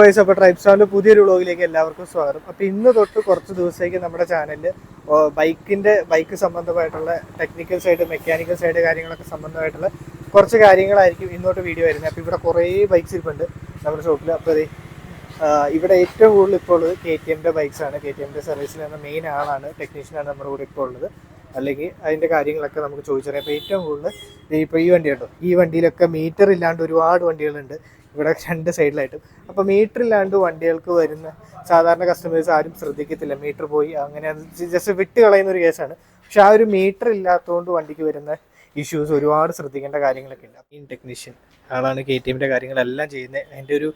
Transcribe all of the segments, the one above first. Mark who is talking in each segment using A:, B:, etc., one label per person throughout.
A: വയസ്സ് അപ്പോൾ ട്രൈബ്സാവിന്റെ പുതിയൊരു വ്ളോഗിലേക്ക് എല്ലാവർക്കും സ്വാഗതം. അപ്പോൾ ഇന്ന് തൊട്ട് കുറച്ച് ദിവസത്തേക്ക് നമ്മുടെ ചാനലിൽ ബൈക്കിന്റെ ബൈക്ക് സംബന്ധമായിട്ടുള്ള ടെക്നിക്കൽ സൈഡ് മെക്കാനിക്കൽ സൈഡ് കാര്യങ്ങളൊക്കെ സംബന്ധമായിട്ടുള്ള കുറച്ച് കാര്യങ്ങളായിരിക്കും ഇന്നോട്ട് വീഡിയോ വരുന്നത്. അപ്പോൾ ഇവിടെ കുറേ ബൈക്സ് ഇരിപ്പുണ്ട് നമ്മുടെ ഷോപ്പിൽ അപ്പോൾ അതെ ഇവിടെ ഏറ്റവും കൂടുതൽ ഇപ്പോൾ ഉള്ളത് കെ ടി എമ്മിന്റെ ബൈക്സാണ് കെ ടി എമ്മിന്റെ സർവീസിൽ നിന്ന് മെയിൻ ആളാണ് ടെക്നീഷ്യനാണ് നമ്മുടെ കൂടെ ഇപ്പോൾ ഉള്ളത്. അല്ലെങ്കിൽ അതിന്റെ കാര്യങ്ങളൊക്കെ നമുക്ക് ചോദിച്ചറിയാം. അപ്പോൾ ഏറ്റവും കൂടുതൽ ഇപ്പോൾ ഈ വണ്ടി കേട്ടോ ഈ വണ്ടിയിലൊക്കെ മീറ്റർ ഇല്ലാണ്ട് ഒരുപാട് വണ്ടികളുണ്ട്. ഇവിടെ രണ്ട് സൈഡിലായിട്ടും. അപ്പോൾ മീറ്റർ ഇല്ലാണ്ട് വണ്ടികൾക്ക് വരുന്ന സാധാരണ കസ്റ്റമേഴ്സ് ആരും ശ്രദ്ധിക്കത്തില്ല. മീറ്റർ പോയി. അങ്ങനെ ജസ്റ്റ് വിട്ട് കളയുന്ന ഒരു കേസാണ് പക്ഷെ ആ ഒരു മീറ്റർ ഇല്ലാത്തതുകൊണ്ട് വണ്ടിക്ക് വരുന്ന ഇഷ്യൂസ് ഒരുപാട് ശ്രദ്ധിക്കേണ്ട കാര്യങ്ങളൊക്കെ ഉണ്ട്. മെയിൻ ടെക്നീഷ്യൻ ആളാണ് കെ ടി എമ്മിന്റെ കാര്യങ്ങളെല്ലാം ചെയ്യുന്നത്. എന്റെ ഒരു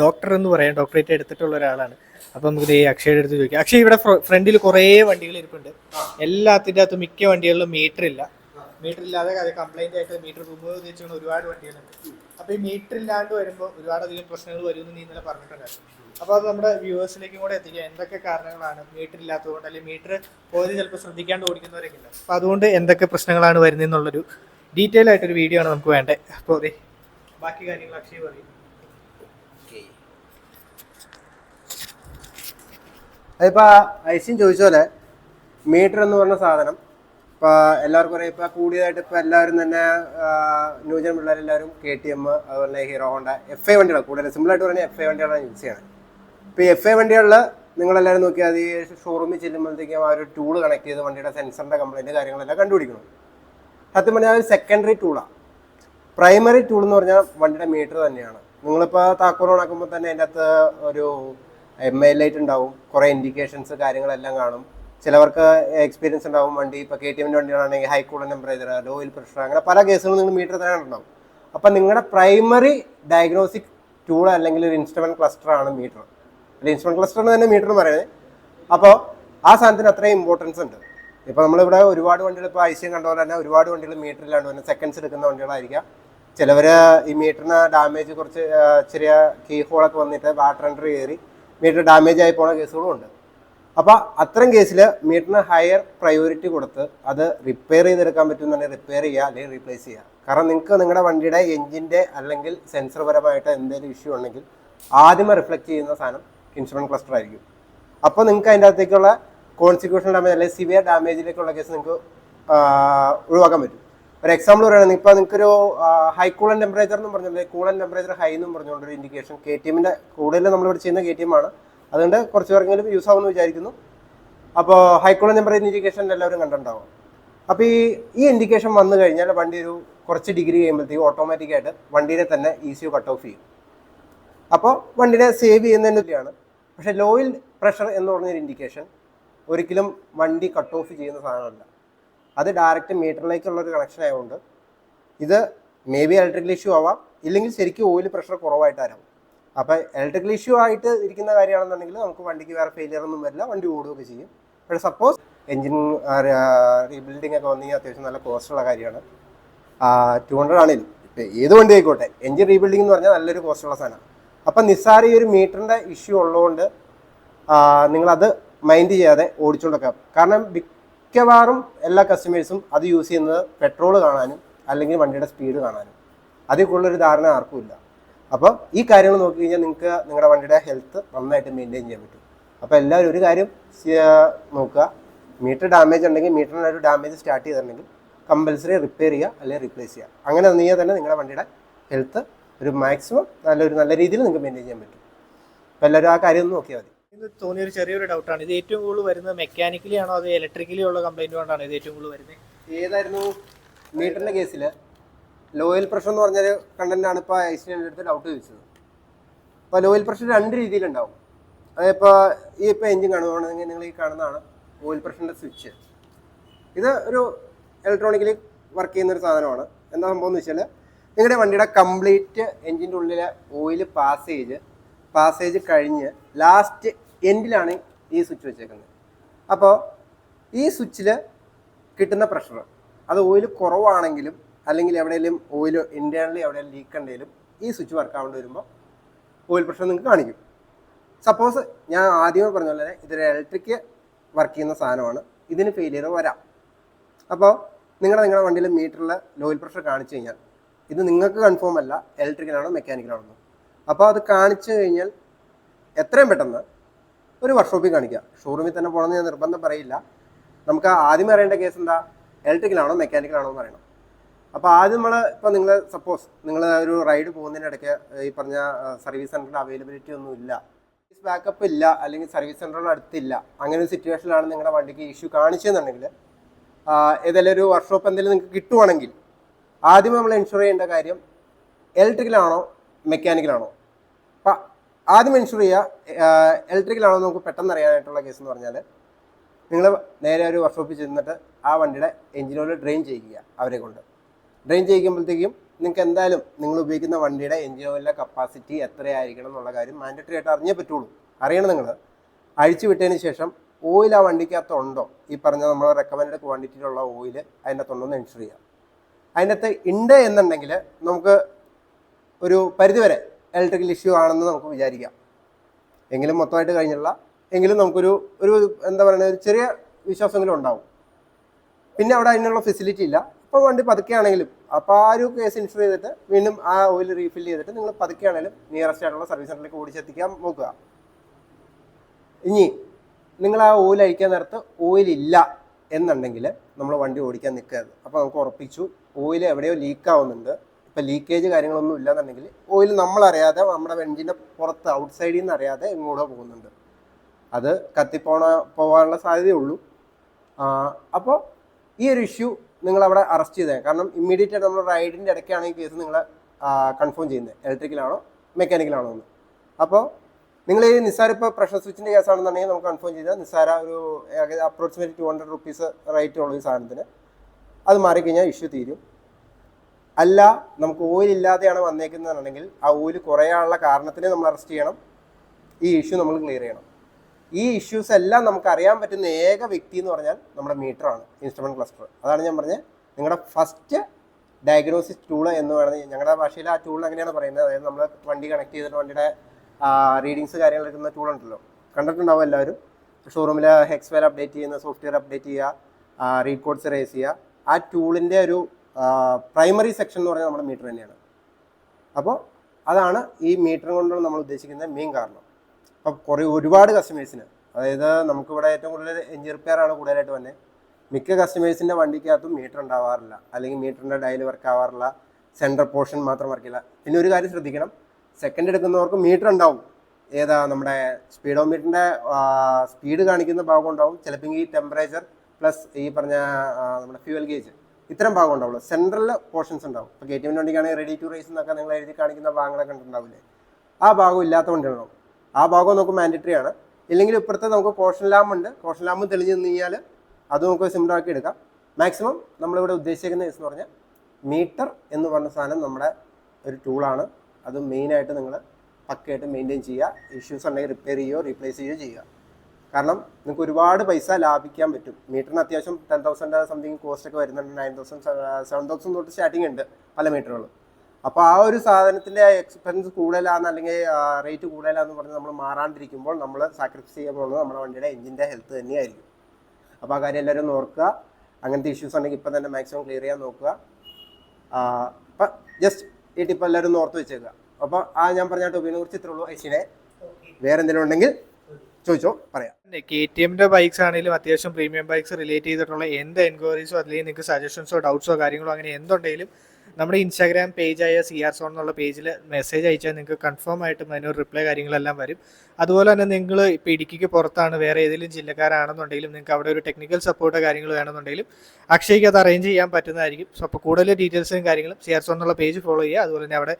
A: ഡോക്ടർ എന്ന് പറയാം. ഡോക്ടറേറ്റ് എടുത്തിട്ടുള്ള ഒരാളാണ്. അപ്പം നമുക്ക് ഈ അക്ഷയുടെ അടുത്ത് ചോദിക്കാം. അക്ഷയ് ഇവിടെ ഫ്രണ്ടിൽ കുറേ വണ്ടികൾ ഇരിപ്പുണ്ട്. എല്ലാത്തിന്റെ അകത്തും മിക്ക വണ്ടികളിലും മീറ്റർ ഇല്ല. മീറ്റർ ഇല്ലാതെ കംപ്ലൈന്റ് ആയിട്ട് മീറ്റർ ചെയ്ത് ഒരുപാട് വണ്ടികളുണ്ട്. അപ്പൊ ഈ മീറ്റർ ഇല്ലാണ്ട് വരുമ്പോൾ ഒരുപാടധികം പ്രശ്നങ്ങൾ വരുമെന്ന് നീ ഇന്നലെ പറഞ്ഞിട്ടുണ്ടായിരുന്നു. അപ്പൊ അത് നമ്മുടെ വ്യൂവേഴ്സിലേക്കും കൂടെ എത്തിക്കുക എന്തൊക്കെ കാരണങ്ങളാണ് മീറ്റർ ഇല്ലാത്തതുകൊണ്ട് അല്ലെങ്കിൽ മീറ്റർ പോയത് ചിലപ്പോൾ ശ്രദ്ധിക്കാണ്ട് ഓടിക്കുന്നവരൊക്കെ അപ്പൊ അതുകൊണ്ട് എന്തൊക്കെ പ്രശ്നങ്ങളാണ് വരുന്നതെന്നുള്ളൊരു ഡീറ്റെയിൽ ആയിട്ടൊരു വീഡിയോ ആണ് നമുക്ക് വേണ്ടത് അപ്പോൾ അതെ ബാക്കി കാര്യങ്ങൾ അക്ഷയ് പറയും.
B: അതിപ്പോ ഐസിൻ ചോദിച്ച പോലെ മീറ്റർ എന്ന് പറഞ്ഞ സാധനം ഇപ്പൊ എല്ലാവർക്കും അറിയാം ഇപ്പൊ കൂടിയതായിട്ട് ഇപ്പൊ എല്ലാവരും തന്നെ ന്യൂജൻ പിള്ളേരെല്ലാവരും കെ ടി എം അതുപോലെ ഹീറോ ഹോണ്ട എഫ് ഐ വണ്ടികളാണ് കൂടുതൽ സിമ്പിൾ ആയിട്ട് പറഞ്ഞാൽ എഫ് ഐ വണ്ടികളാണ് യൂസ് ചെയ്യണത് ഇപ്പൊ ഈ എഫ് ഐ വണ്ടികളിൽ നിങ്ങളെല്ലാവരും നോക്കിയാൽ അത് ഷോറൂമിൽ ചെല്ലുമ്പോഴത്തേക്കും ആ ഒരു ടൂൾ കണക്ട് ചെയ്ത് വണ്ടിയുടെ സെൻസറിന്റെ കംപ്ലൈന്റ് കാര്യങ്ങളെല്ലാം കണ്ടുപിടിക്കണം. സത്യം പറഞ്ഞാൽ ഒരു സെക്കൻഡറി ടൂളാണ് പ്രൈമറി ടൂൾ എന്ന് പറഞ്ഞാൽ വണ്ടിയുടെ മീറ്റർ തന്നെയാണ്. നിങ്ങളിപ്പോൾ താക്കോൽ ഓണാക്കുമ്പോൾ തന്നെ അതിന്റെ അകത്ത് ഒരു എം ഐ ലൈറ്റ് ഉണ്ടാവും. കുറേ ഇൻഡിക്കേഷൻസ് കാര്യങ്ങളെല്ലാം കാണും. ചിലവർക്ക് എക്സ്പീരിയൻസ് ഉണ്ടാവും. വണ്ടി ഇപ്പോൾ കെ ടി എമ്മിന്റെ വണ്ടികളാണെങ്കിൽ high coolant temperature low oil pressure അങ്ങനെ പല കേസുകളും നിങ്ങൾ മീറ്റർ തന്നെ ഉണ്ടാവും. അപ്പം നിങ്ങളുടെ പ്രൈമറി ഡയഗ്നോസ്റ്റിക് ടൂൾ അല്ലെങ്കിൽ ഒരു ഇൻസ്ട്രുമെന്റ് ക്ലസ്റ്റർ ആണ് മീറ്റർ അല്ലെങ്കിൽ ഇൻസ്ട്രുമെന്റ് ക്ലസ്റ്റർ എന്ന് തന്നെ മീറ്റർ എന്ന് പറയുന്നത്. അപ്പോൾ ആ സാധനത്തിന് അത്രയും ഇമ്പോർട്ടൻസ് ഉണ്ട്. ഇപ്പോൾ നമ്മളിവിടെ ഒരുപാട് വണ്ടികൾ ഇപ്പോൾ ഐശ്യം കണ്ട പോലെ തന്നെ ഒരുപാട് വണ്ടികൾ മീറ്ററിലാണ് വരുന്നത് സെക്കൻഡ്സ് എടുക്കുന്ന വണ്ടികളായിരിക്കാം. ചിലവർ ഈ മീറ്ററിന് ഡാമേജ് കുറച്ച് ചെറിയ കീ ഹോളൊക്കെ വന്നിട്ട് വാട്ടർ എൻട്രി കയറി മീറ്റർ ഡാമേജ് ആയി പോകുന്ന കേസുകളും ഉണ്ട്. അപ്പോൾ അത്തരം കേസിൽ മീറ്ററിന് ഹയർ പ്രയോറിറ്റി കൊടുത്ത് അത് റിപ്പയർ ചെയ്തെടുക്കാൻ പറ്റുന്നുണ്ടെങ്കിൽ റിപ്പയർ ചെയ്യുക അല്ലെങ്കിൽ റീപ്ലേസ് ചെയ്യുക. കാരണം നിങ്ങൾക്ക് നിങ്ങളുടെ വണ്ടിയുടെ എഞ്ചിന്റെ അല്ലെങ്കിൽ സെൻസർ പരമായിട്ട് എന്തെങ്കിലും ഇഷ്യൂ ഉണ്ടെങ്കിൽ ആദ്യമേ റിഫ്ലക്റ്റ് ചെയ്യുന്ന സാധനം ഇൻഷുറൻസ് ക്ലസ്റ്റർ ആയിരിക്കും. അപ്പോൾ നിങ്ങൾക്ക് അതിന്റെ അകത്തേക്കുള്ള കോൺസിക്യൂഷൻ ഡാമേജ് അല്ലെങ്കിൽ സിവിയർ ഡാമേജിലേക്കുള്ള കേസ് നിങ്ങൾക്ക് ഒഴിവാക്കാൻ പറ്റും. ഒരു എക്സാമ്പിൾ പറയുകയാണെങ്കിൽ ഇപ്പോൾ നിങ്ങൾക്കൊരു ഹൈ കൂളൻ ടെമ്പറേച്ചർ എന്ന് പറഞ്ഞു കൂളൻ ടെമ്പറേച്ചർ ഹൈ എന്നും പറഞ്ഞുകൊണ്ടൊരു ഇൻഡിക്കേഷൻ കെ ടി എമ്മിന്റെ കൂടുതൽ നമ്മളിവിടെ ചെയ്യുന്ന കെ ടി എം ആണ്. അതുകൊണ്ട് കുറച്ച് പേർക്കെങ്കിലും യൂസ് ആവുമെന്ന് വിചാരിക്കുന്നു. അപ്പോൾ ഹൈ നമ്പർ ഇൻഡിക്കേഷൻ എല്ലാവരും കണ്ടിട്ടുണ്ടാവും. അപ്പോൾ ഈ ഈ ഇൻഡിക്കേഷൻ വന്നു കഴിഞ്ഞാൽ വണ്ടി ഒരു കുറച്ച് ഡിഗ്രി കഴിയുമ്പോഴത്തേക്കും ഓട്ടോമാറ്റിക്കായിട്ട് വണ്ടിയെ തന്നെ ഇ സി കട്ട് ഓഫ് ചെയ്യും. അപ്പോൾ വണ്ടിനെ സേവ് ചെയ്യുന്നതിന് തന്നെയാണ് പക്ഷേ ലോയിൽ പ്രഷർ എന്ന് പറഞ്ഞൊരു ഇൻഡിക്കേഷൻ ഒരിക്കലും വണ്ടി കട്ട് ഓഫ് ചെയ്യുന്ന സാധനമല്ല. അത് ഡയറക്റ്റ് മീറ്ററിലേക്കുള്ള ഒരു കണക്ഷൻ ആയതുകൊണ്ട് ഇത് മേ ബി ഇലക്ട്രിക്കൽ ഇഷ്യൂ ആവാം. ഇല്ലെങ്കിൽ ശരിക്കും ഓയിൽ പ്രഷർ കുറവായിട്ടാവും അപ്പോൾ ഇലക്ട്രിക്കൽ ഇഷ്യൂ ആയിട്ട് ഇരിക്കുന്ന കാര്യമാണെന്നുണ്ടെങ്കിൽ നമുക്ക് വണ്ടിക്ക് വേറെ ഫെയിലിയർ ഒന്നും വരില്ല. വണ്ടി ഓടുകയൊക്കെ ചെയ്യും. പക്ഷേ സപ്പോസ് എഞ്ചിൻ റീബിൽഡിംഗ് ഒക്കെ വന്നു അത്യാവശ്യം നല്ല കോസ്റ്റുള്ള കാര്യമാണ്. ടു ഹൺഡ്രഡ് ആണെങ്കിലും. ഇപ്പൊ ഏത് വണ്ടി ആയിക്കോട്ടെ എഞ്ചിൻ റീബിൽഡിംഗ് എന്ന് പറഞ്ഞാൽ നല്ലൊരു കോസ്റ്റുള്ള സാധനമാണ്. അപ്പം നിസ്സാര ഈ ഒരു മീറ്ററിന്റെ ഇഷ്യൂ ഉള്ളതുകൊണ്ട് നിങ്ങളത് മൈൻഡ് ചെയ്യാതെ ഓടിച്ചുകൊണ്ടൊക്കെ കാരണം മിക്കവാറും എല്ലാ കസ്റ്റമേഴ്സും അത് യൂസ് ചെയ്യുന്നത് പെട്രോൾ കാണാനും അല്ലെങ്കിൽ വണ്ടിയുടെ സ്പീഡ് കാണാനും. അതിൽ കൂടുതലൊരു ധാരണ ആർക്കും ഇല്ല. അപ്പോൾ ഈ കാര്യങ്ങൾ നോക്കി കഴിഞ്ഞാൽ നിങ്ങൾക്ക് നിങ്ങളുടെ വണ്ടിയുടെ ഹെൽത്ത് നന്നായിട്ട് മെയിന്റെയിൻ ചെയ്യാൻ പറ്റും. അപ്പോൾ എല്ലാവരും ഒരു കാര്യം നോക്കുക. മീറ്റർ ഡാമേജ് ഉണ്ടെങ്കിൽ മീറ്ററിന് ഒരു ഡാമേജ് സ്റ്റാർട്ട് ചെയ്തിട്ടുണ്ടെങ്കിൽ കമ്പൽസറി റിപ്പയർ ചെയ്യുക അല്ലെങ്കിൽ റീപ്ലേസ് ചെയ്യുക. അങ്ങനെ നീ തന്നെ നിങ്ങളുടെ വണ്ടിയുടെ ഹെൽത്ത് ഒരു മാക്സിമം നല്ലൊരു നല്ല രീതിയിൽ നിങ്ങൾക്ക് മെയിന്റെയിൻ ചെയ്യാൻ പറ്റും. അപ്പോൾ എല്ലാവരും ആ കാര്യം ഒന്ന് നോക്കിയാൽ മതി.
A: തോന്നിയ തോന്നിയൊരു ചെറിയൊരു ഡൗട്ടാണ് ഇത് ഏറ്റവും കൂടുതൽ വരുന്നത് മെക്കാനിക്കലി ആണോ അതോ ഇലക്ട്രിക്കലി ഉള്ള കംപ്ലൈന്റ് കൊണ്ടാണ് ഇത് ഏറ്റവും കൂടുതൽ വരുന്നത്?
B: ഏതായിരുന്നു മീറ്ററിന്റെ കേസിൽ ലോയൽ പ്രഷർ എന്ന് പറഞ്ഞൊരു കണ്ടന്റാണ് ഇപ്പോൾ ഐസിന്റെ അടുത്ത് ഡൗട്ട് ചോദിച്ചത്. അപ്പോൾ ലോയൽ പ്രഷർ രണ്ട് രീതിയിലുണ്ടാവും. അതിപ്പോൾ ഈ ഇപ്പോൾ എഞ്ചിൻ കാണുകയാണെങ്കിൽ നിങ്ങൾ ഈ കാണുന്നതാണ് ഓയിൽ പ്രഷറിന്റെ സ്വിച്ച് ഇത് ഒരു ഇലക്ട്രോണിക്കലി വർക്ക് ചെയ്യുന്ന ഒരു സാധനമാണ്. എന്താ സംഭവം എന്ന് വെച്ചാൽ നിങ്ങളുടെ വണ്ടിയുടെ കംപ്ലീറ്റ് എഞ്ചിന്റെ ഉള്ളിലെ ഓയിൽ പാസേജ് പാസേജ് കഴിഞ്ഞ് ലാസ്റ്റ് എൻഡിലാണ് ഈ സ്വിച്ച് വെച്ചേക്കുന്നത്. അപ്പോൾ ഈ സ്വിച്ചിൽ കിട്ടുന്ന പ്രഷർ അത് ഓയിൽ കുറവാണെങ്കിലും അല്ലെങ്കിൽ എവിടെയെങ്കിലും ഓയിൽ ഇന്റേർണലി എവിടെയെങ്കിലും ലീക്ക് ഉണ്ടെങ്കിലും ഈ സ്വിച്ച് വർക്ക് ആവേണ്ടി വരുമ്പോൾ ഓയിൽ പ്രഷർ നിങ്ങൾക്ക് കാണിക്കും. സപ്പോസ് ഞാൻ ആദ്യമേ പറഞ്ഞ പോലെ ഇതൊരു ഇലക്ട്രിക് വർക്ക് ചെയ്യുന്ന സാധനമാണ്. ഇതിന് ഫെയിലിയർ വരാം. അപ്പോൾ നിങ്ങൾ നിങ്ങളുടെ വണ്ടിയിൽ മീറ്ററിൽ ലോയിൽ പ്രഷർ കാണിച്ചു കഴിഞ്ഞാൽ ഇത് നിങ്ങൾക്ക് കൺഫേം അല്ല ഇലക്ട്രിക്കലാണോ മെക്കാനിക്കലാണോ അപ്പോൾ അത് കാണിച്ചു കഴിഞ്ഞാൽ എത്രയും പെട്ടെന്ന് ഒരു വർക്ക്ഷോപ്പിൽ കാണിക്കുക ഷോറൂമിൽ തന്നെ പോകണമെന്ന് ഞാൻ നിർബന്ധം പറയില്ല. നമുക്ക് ആദ്യം അറിയേണ്ട കേസ് എന്താ? ഇലക്ട്രിക്കലാണോ മെക്കാനിക്കലാണോ എന്ന് അറിയണം. അപ്പോൾ ആദ്യം നമ്മൾ ഇപ്പോൾ നിങ്ങൾ സപ്പോസ് നിങ്ങൾ ഒരു റൈഡ് പോകുന്നതിനിടയ്ക്ക് ഈ പറഞ്ഞ സർവീസ് സെന്ററിൽ അവൈലബിലിറ്റി ഒന്നും ഇല്ല. ബാക്കപ്പ് ഇല്ല അല്ലെങ്കിൽ സർവീസ് സെന്ററിൽ അടുത്തില്ല. അങ്ങനെ ഒരു സിറ്റുവേഷനിലാണ് നിങ്ങളുടെ വണ്ടിക്ക് ഇഷ്യൂ കാണിച്ചതെന്നുണ്ടെങ്കിൽ ഏതെങ്കിലും ഒരു വർക്ക്ഷോപ്പ് എന്തെങ്കിലും നിങ്ങൾക്ക് കിട്ടുവാണെങ്കിൽ ആദ്യം നമ്മൾ ഇൻഷുർ ചെയ്യേണ്ട കാര്യം ഇലക്ട്രിക്കലാണോ മെക്കാനിക്കലാണോ അപ്പം ആദ്യം ഇൻഷുർ ചെയ്യുക ഇലക്ട്രിക്കലാണോ നമുക്ക് പെട്ടെന്ന് അറിയാനായിട്ടുള്ള കേസ് എന്ന് പറഞ്ഞാൽ നിങ്ങൾ നേരെ ഒരു വർക്ക്ഷോപ്പിൽ ചെന്നിട്ട് ആ വണ്ടിയുടെ എഞ്ചിൻ ഡ്രെയിൻ ചെയ്യുക അവരെ കൊണ്ട്. ഡ്രെയിൻ ചെയ്യിക്കുമ്പോഴത്തേക്കും നിങ്ങൾക്ക് എന്തായാലും നിങ്ങൾ ഉപയോഗിക്കുന്ന വണ്ടിയുടെ എൻജിൻ ഓയിലിന്റെ കപ്പാസിറ്റി എത്രയായിരിക്കണം എന്നുള്ള കാര്യം മാൻഡറ്ററി ആയിട്ട് അറിഞ്ഞേ പറ്റുള്ളൂ. അറിയണം നിങ്ങൾ അഴിച്ചു വിട്ടതിന് ശേഷം ഓയിൽ ആ വണ്ടിക്കകത്ത് ഉണ്ടോ? ഈ പറഞ്ഞ നമ്മൾ റെക്കമെൻഡ് ക്വാണ്ടിറ്റിയിലുള്ള ഓയിൽ അതിന്റെ അകത്തുണ്ടോ എന്ന് എൻഷർ ചെയ്യാം. അതിനകത്ത് ഉണ്ട് എന്നുണ്ടെങ്കിൽ നമുക്ക് ഒരു പരിധിവരെ ഇലക്ട്രിക്കൽ ഇഷ്യൂ ആണെന്ന് നമുക്ക് വിചാരിക്കാം. എങ്കിലും മൊത്തമായിട്ട് കഴിഞ്ഞുള്ള എങ്കിലും നമുക്കൊരു ഒരു എന്താ പറയുക ഒരു ചെറിയ വിശ്വാസമെങ്കിലും ഉണ്ടാവും. പിന്നെ അവിടെ അതിനുള്ള ഫെസിലിറ്റി ഇല്ല. അപ്പോൾ വണ്ടി പതുക്കെയാണെങ്കിലും അപ്പോൾ ആ ഒരു കേസ് ഇൻഷുർ ചെയ്തിട്ട് വീണ്ടും ആ ഓയിൽ റീഫിൽ ചെയ്തിട്ട് നിങ്ങൾ പതുക്കെയാണെങ്കിലും നിയറസ്റ്റ് ആയിട്ടുള്ള സർവീസ് സെന്ററിലേക്ക് ഓടിച്ചെത്തിക്കാൻ നോക്കുക. ഇനി നിങ്ങൾ ആ ഓയിൽ അഴിക്കാൻ നേരത്ത് ഓയിൽ ഇല്ല എന്നുണ്ടെങ്കിൽ നമ്മൾ വണ്ടി ഓടിക്കാൻ നിൽക്കരുത് അപ്പോൾ നമുക്ക് ഉറപ്പിച്ചു ഓയിൽ എവിടെയോ ലീക്ക് ആവുന്നുണ്ട്. ഇപ്പം ലീക്കേജ് കാര്യങ്ങളൊന്നും ഇല്ലാന്നുണ്ടെങ്കിൽ ഓയിൽ നമ്മളറിയാതെ നമ്മുടെ വെഞ്ചിന്റെ പുറത്ത് ഔട്ട് സൈഡിൽ നിന്ന് അറിയാതെ എങ്ങോട്ടോ പോകുന്നുണ്ട്. അത് കത്തിപ്പോണ പോകാനുള്ള സാധ്യതയുള്ളൂ അപ്പോൾ ഈ ഒരു ഇഷ്യൂ നിങ്ങൾ അവിടെ അറസ്റ്റ് ചെയ്തേ. കാരണം ഇമ്മീഡിയറ്റ് ആയിട്ട് നമ്മൾ റൈഡിന്റെ ഇടയ്ക്കാണ് ഈ കേസ് നിങ്ങൾ കൺഫേം ചെയ്യുന്നത് ഇലക്ട്രിക്കലാണോ മെക്കാനിക്കലാണോ എന്ന്. അപ്പോൾ നിങ്ങൾ ഈ നിസ്സാര ഇപ്പോൾ പ്രഷർ സ്വിച്ചിന്റെ കേസാണെന്നുണ്ടെങ്കിൽ നമുക്ക് കൺഫേം ചെയ്താൽ നിസ്സാര ഒരു approximate two hundred rupees rate ഉള്ള ഈ സാധനത്തിന് അത് മാറിക്കഴിഞ്ഞാൽ ഇഷ്യൂ തീരും. അല്ല നമുക്ക് ഓയിൽ ഇല്ലാതെയാണ് വന്നേക്കുന്നതെന്നുണ്ടെങ്കിൽ ആ ഓയിൽ കുറയാനുള്ള കാരണത്തിനെ നമ്മൾ അറസ്റ്റ് ചെയ്യണം. ഈ ഇഷ്യൂ നമ്മൾ ക്ലിയർ ചെയ്യണം. ഈ ഇഷ്യൂസ് എല്ലാം നമുക്ക് അറിയാൻ പറ്റുന്ന ഏക വ്യക്തി എന്ന് പറഞ്ഞാൽ നമ്മുടെ മീറ്ററാണ് ഇൻസ്ട്രുമെന്റ് ക്ലസ്റ്റർ അതാണ് ഞാൻ പറഞ്ഞത് നിങ്ങളുടെ ഫസ്റ്റ് ഡയഗ്നോസിസ് ടൂൾ എന്ന് പറയുന്നത് ഞങ്ങളുടെ ഭാഷയിൽ ആ ടൂൾ എങ്ങനെയാണ് പറയുന്നത്. അതായത് നമ്മൾ വണ്ടി കണക്ട് ചെയ്തിട്ട് വണ്ടിയുടെ റീഡിങ്സ് കാര്യങ്ങൾ എടുക്കുന്ന ടൂൾ ഉണ്ടല്ലോ. കണ്ടിട്ടുണ്ടാവും എല്ലാവരും. ഷോറൂമിൽ ഹെക്സ് വെയർ അപ്ഡേറ്റ് ചെയ്യുന്ന സോഫ്റ്റ്വെയർ അപ്ഡേറ്റ് ചെയ്യുക റീഡ് റേസ് ചെയ്യുക. ആ ടൂളിന്റെ ഒരു പ്രൈമറി സെക്ഷൻ എന്ന് പറഞ്ഞാൽ നമ്മുടെ മീറ്റർ തന്നെയാണ്. അപ്പോൾ അതാണ് ഈ മീറ്റർ കൊണ്ടുള്ള നമ്മൾ ഉദ്ദേശിക്കുന്ന മെയിൻ കാരണം. അപ്പം കുറേ ഒരുപാട് കസ്റ്റമേഴ്സിന് അതായത് നമുക്കിവിടെ ഏറ്റവും കൂടുതൽ എഞ്ചിൻ റിപ്പയർ ആണ് കൂടുതലായിട്ട് വന്നെ. മിക്ക കസ്റ്റമേഴ്സിന്റെ വണ്ടിക്കകത്തും മീറ്റർ ഉണ്ടാവാറില്ല. അല്ലെങ്കിൽ മീറ്ററിന്റെ ഡയൽ വർക്ക് ആവാറില്ല. സെൻട്രൽ പോർഷൻ മാത്രം വർക്കില്ല പിന്നെ ഒരു കാര്യം ശ്രദ്ധിക്കണം. സെക്കൻഡ് എടുക്കുന്നവർക്ക് മീറ്റർ ഉണ്ടാവും. ഏതാ നമ്മുടെ സ്പീഡോ മീറ്ററിന്റെ സ്പീഡ് കാണിക്കുന്ന ഭാഗം ഉണ്ടാവും. ചിലപ്പോൾ ഈ ടെമ്പറേച്ചർ പ്ലസ് ഈ പറഞ്ഞ നമ്മുടെ ഫ്യൂവൽ ഗേജ് ഇത്തരം ഭാഗം ഉണ്ടാവുള്ളൂ. സെൻട്രൽ പോർഷൻസ് ഉണ്ടാവും. ഇപ്പോൾ കെ ടി എമ്മിന്റെ വണ്ടിക്കാണെങ്കിൽ റെഡി ടു റേസ് എന്നൊക്കെ നിങ്ങൾ എഴുതി കാണിക്കുന്ന ഭാഗങ്ങളൊക്കെ ഉണ്ടാവില്ലേ ആ ഭാഗം ഇല്ലാത്ത വണ്ടികളുണ്ടാവും. ആ ഭാഗം നമുക്ക് മാൻഡറ്ററി ആണ്. ഇല്ലെങ്കിൽ ഇപ്പുറത്തെ നമുക്ക് കോഷൻ ലാമ്പ് ഉണ്ട്. കോഷൻ ലാമ്പ് തെളിഞ്ഞു നിന്ന് കഴിഞ്ഞാൽ അത് നമുക്ക് സിമ്പിളാക്കി എടുക്കാം. മാക്സിമം നമ്മളിവിടെ ഉദ്ദേശിക്കുന്ന എന്ന് പറഞ്ഞാൽ മീറ്റർ എന്ന് പറഞ്ഞ സാധനം നമ്മുടെ ഒരു ടൂളാണ് അത് മെയിനായിട്ട് നിങ്ങൾ പക്കയായിട്ട് മെയിന്റെയിൻ ചെയ്യുക. ഇഷ്യൂസ് ഉണ്ടെങ്കിൽ റിപ്പയർ ചെയ്യുകയോ റീപ്ലേസ് ചെയ്യുകയോ ചെയ്യുക. കാരണം നിങ്ങൾക്ക് ഒരുപാട് പൈസ ലാഭിക്കാൻ പറ്റും. മീറ്ററിന് അത്യാവശ്യം ടെൻ തൗസൻഡ് സംതിങ് കോസ്റ്റ് ഒക്കെ വരുന്നുണ്ട്. നയൻ തൗസൻഡ് സെവൻ തൗസൻഡ് തൊട്ട് സ്റ്റാർട്ടിംഗ് ഉണ്ട് പല മീറ്ററുകളും അപ്പോൾ ആ ഒരു സാധനത്തിന്റെ എക്സ്പെൻസ് കൂടുതലാന്ന് അല്ലെങ്കിൽ റേറ്റ് കൂടുതലാന്ന് പറഞ്ഞ് നമ്മൾ മാറാണ്ടിരിക്കുമ്പോൾ നമ്മൾ സാക്രിഫൈസ് ചെയ്യാൻ പോകുന്നത് നമ്മുടെ വണ്ടിയുടെ എഞ്ചിന്റെ ഹെൽത്ത് തന്നെയായിരിക്കും. അപ്പോൾ ആ കാര്യം എല്ലാവരും നോക്കുക ഓർക്കുക. അങ്ങനത്തെ ഇഷ്യൂസ് ഉണ്ടെങ്കിൽ ഇപ്പം തന്നെ മാക്സിമം ക്ലിയർ ചെയ്യാൻ നോക്കുക. അപ്പം ജസ്റ്റ് ഈ ടിപ്പ് എല്ലാവരും ഓർത്ത് വെച്ചേക്കുക. അപ്പോൾ ആ ഞാൻ പറഞ്ഞ ടോപ്പിനെ കുറിച്ച് ഇത്രേ ഉള്ളൂ ഐശിനെ വേറെ എന്തെങ്കിലും ഉണ്ടെങ്കിൽ ചോദിച്ചോ പറയാം.
A: കെ ടി എമ്മിന്റെ ബൈക്സ് ആണെങ്കിലും അത്യാവശ്യം പ്രീമിയം ബൈക്സ് റിലേറ്റ് ചെയ്തിട്ടുള്ള എന്ത് എൻക്വയറീസോ അല്ലെങ്കിൽ നിങ്ങൾക്ക് സജഷൻസോ ഡൗട്ട്സോ കാര്യങ്ങളോ അങ്ങനെ എന്തുണ്ടെങ്കിലും നമ്മുടെ ഇൻസ്റ്റാഗ്രാം പേജായ സി ആർ സോൺ എന്നുള്ള പേജിൽ മെസ്സേജ് അയച്ചാൽ നിങ്ങൾക്ക് കൺഫേം ആയിട്ടും അതിനൊരു റിപ്ലൈ കാര്യങ്ങളെല്ലാം വരും. അതുപോലെ തന്നെ നിങ്ങൾ ഇപ്പോൾ ഇടുക്കിക്ക് പുറത്താണ് വേറെ ഏതെങ്കിലും ജില്ലക്കാരാണെന്നുണ്ടെങ്കിലും നിങ്ങൾക്ക് അവിടെ ഒരു ടെക്നിക്കൽ സപ്പോർട്ടോ കാര്യങ്ങൾ വേണമെന്നുണ്ടെങ്കിലും അക്ഷയ്ക്ക് അത് അറേഞ്ച് ചെയ്യാൻ പറ്റുന്നതായിരിക്കും. സോ അപ്പോൾ കൂടുതൽ ഡീറ്റെയിൽസും കാര്യങ്ങളും സി ആർ സോൺ എന്നുള്ള പേജ് ഫോളോ ചെയ്യുക. അതുപോലെ തന്നെ അവിടെ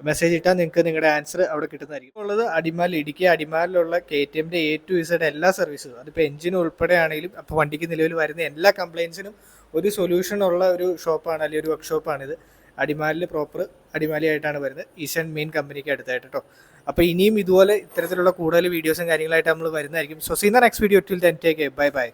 A: മെസ്സേജ് ഇട്ടാൽ നിങ്ങൾക്ക് നിങ്ങളുടെ ആൻസർ അവിടെ കിട്ടുന്നതായിരിക്കും. ഉള്ളത് അടിമാലി ഇടുക്കി അടിമാലിലുള്ള കെ ടി എമ്മിന്റെ എ ടു ഇസഡ് എല്ലാ സർവീസും അതിപ്പോൾ എഞ്ചിൻ ഉൾപ്പെടെയാണെങ്കിലും അപ്പോൾ വണ്ടിക്ക് നിലവിൽ വരുന്ന എല്ലാ കംപ്ലയിൻസിനും ഒരു സൊല്യൂഷൻ ഉള്ള ഒരു ഷോപ്പാണ് അല്ലെങ്കിൽ ഒരു വർക്ക്ഷോപ്പാണിത് അടിമാലിൽ പ്രോപ്പർ അടിമാലി ആയിട്ടാണ് വരുന്നത്. ഈശൻ മെയിൻ കമ്പനിക്ക് അടുത്തായിട്ട് കേട്ടോ അപ്പോൾ ഇനിയും ഇതുപോലെ ഇത്തരത്തിലുള്ള കൂടുതൽ വീഡിയോസും കാര്യങ്ങളായിട്ട് നമ്മൾ വരുന്നതായിരിക്കും. So see next video till then take bye bye